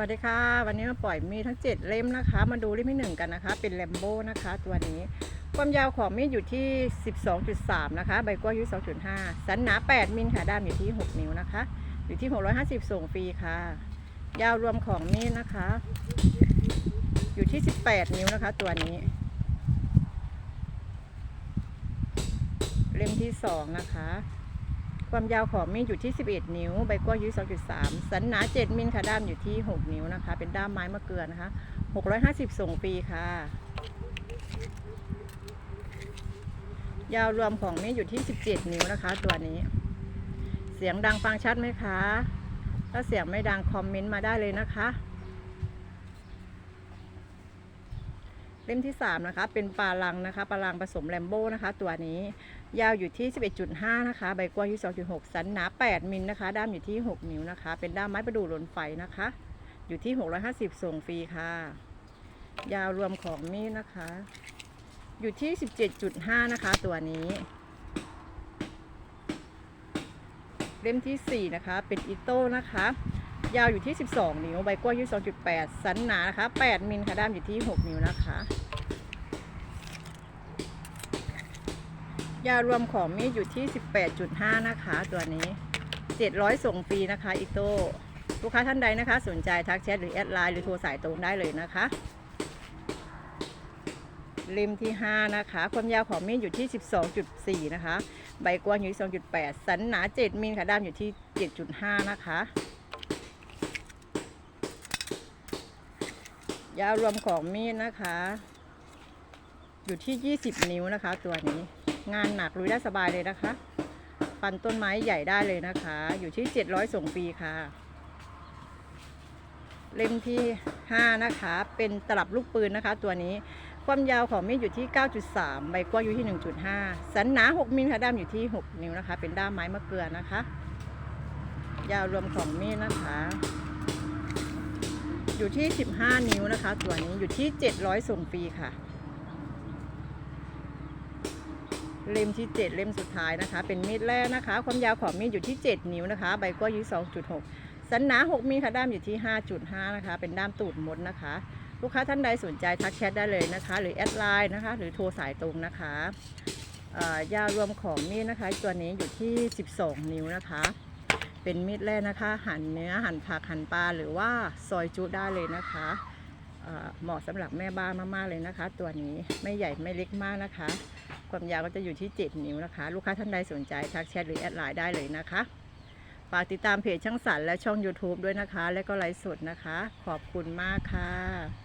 วัสดีค่ะ วันนี้มาปล่อยมีดทั้ง 7 เล่มนะคะ มาดูเล่มที่หนึ่งกันนะคะ เป็นแลมโบ้นะคะ ตัวนี้ ความยาวของมีดอยู่ที่ 12.3 นะคะ ใบกล้วยอยู่2.5 สันหนา 8 มิลค่ะ ด้ามอยู่ที่ 6 นิ้วนะคะ อยู่ที่ 650 ส่งฟรีค่ะ ยาวรวมของมีดนะคะ อยู่ที่ 18 นิ้วนะคะ ตัวนี้ เล่มที่ 2 นะคะ ความยาวของมีดอยู่ที่ 11 นิ้ว ใบกล้วยอยู่2.3 สันหนา 7 มิลค่ะ ด้ามอยู่ที่ 6 นิ้วนะคะ เป็นด้ามไม้มะเกลือนะคะ 650 ส่งฟรีค่ะ ยาวรวมของมีดอยู่ที่ 17 นิ้วนะคะ ตัวนี้ เสียงดังฟังชัดไหมคะ ถ้าเสียงไม่ดังคอมเมนต์มาได้เลยนะคะ เล่มที่ 3 นะคะ เป็นปลาลังนะคะปลาลังผสมแลมโบ้นะคะ ตัวนี้ยาวอยู่ที่ 11.5 นะคะ ใบกว้างอยู่2.6 สันหนา 8 มิลนะคะ ด้ามอยู่ที่ 6 นิ้วนะคะ เป็นด้ามไม้ประดู่ลนไฟนะคะ อยู่ที่ 650 ส่งฟรีค่ะ ยาวรวมของมีดนะคะ อยู่ที่ 17.5 นะคะ ตัวนี้ เล่มที่ 4 นะคะ เป็นอิโต้นะคะ ยาวอยู่ที่ 12 นิ้ว ใบกว้างอยู่2.8 สันหนานะคะ 8 มิลค่ะด้ามอยู่ที่ 6 นิ้วนะคะ ยาวรวมของมีดอยู่ที่ 18.5 นะคะ ตัวนี้ 700 ส่งฟรีนะคะอิโต้ลูกค้าท่านใดนะคะ สนใจทักแชทหรือแอดไลน์หรือโทรสายตรงได้เลยนะคะเล่มที่ 5 นะคะ ความยาวของมีดอยู่ที่ 12.4 นะคะ ใบกว้างอยู่ที่2.8 สันหนา 7มิลค่ะด้ามอยู่ที่ 7.5 นะคะ ยาวรวมของมีดนะคะ อยู่ที่ 20 นิ้วนะคะ ตัวนี้งานหนักลุยได้สบายเลยนะคะฟันต้นไม้ใหญ่ได้เลยนะคะ อยู่ที่ 700ส่งฟรีค่ะ เล่มที่ 5 นะคะ เป็นตลับลูกปืนนะคะ ตัวนี้ความยาวของมีดอยู่ที่ 9.3 ใบกว้างอยู่ที่ 1.5 สันหนา 6มิลค่ะด้ามอยู่ที่ 6 นิ้วนะคะ เป็นด้ามไม้มะเกลือนะคะ ยาวรวมของมีดนะคะ อยู่ที่ 15 นิ้วนะคะ ตัวนี้อยู่ที่ 700 ส่งฟรีค่ะ เล่มที่ 7 เล่มสุดท้ายนะคะ เป็นมีดแรกนะคะ ความยาวของมีดอยู่ที่ 7 นิ้วนะคะ ใบกว้างอยู่2.6 สันหนา 6มิลค่ะด้ามอยู่ที่ 5.5 นะคะ เป็นด้ามตูดมดนะคะ ลูกค้าท่านใดสนใจทักแชทได้เลยนะคะ หรือแอดไลน์นะคะ หรือโทรสายตรงนะคะยาวรวมของมีดนะคะ ตัวนี้อยู่ที่ 12 นิ้วนะคะ เป็นมีดแรกนะคะ หั่นเนื้อหั่นผักหั่นปลาหรือว่าซอยจุได้เลยนะคะเอ่อเหมาะสำหรับแม่บ้านมากๆเลยนะคะ ตัวนี้ไม่ใหญ่ไม่เล็กมากนะคะ ความยาวก็จะอยู่ที่ 7 นิ้วนะคะ ลูกค้าท่านใดสนใจทักแชทหรือแอดไลน์ได้เลยนะคะฝากติดตามเพจช่างสรรและช่อง YouTube ด้วยนะคะ และก็ไลฟ์สดนะคะ ขอบคุณมากค่ะ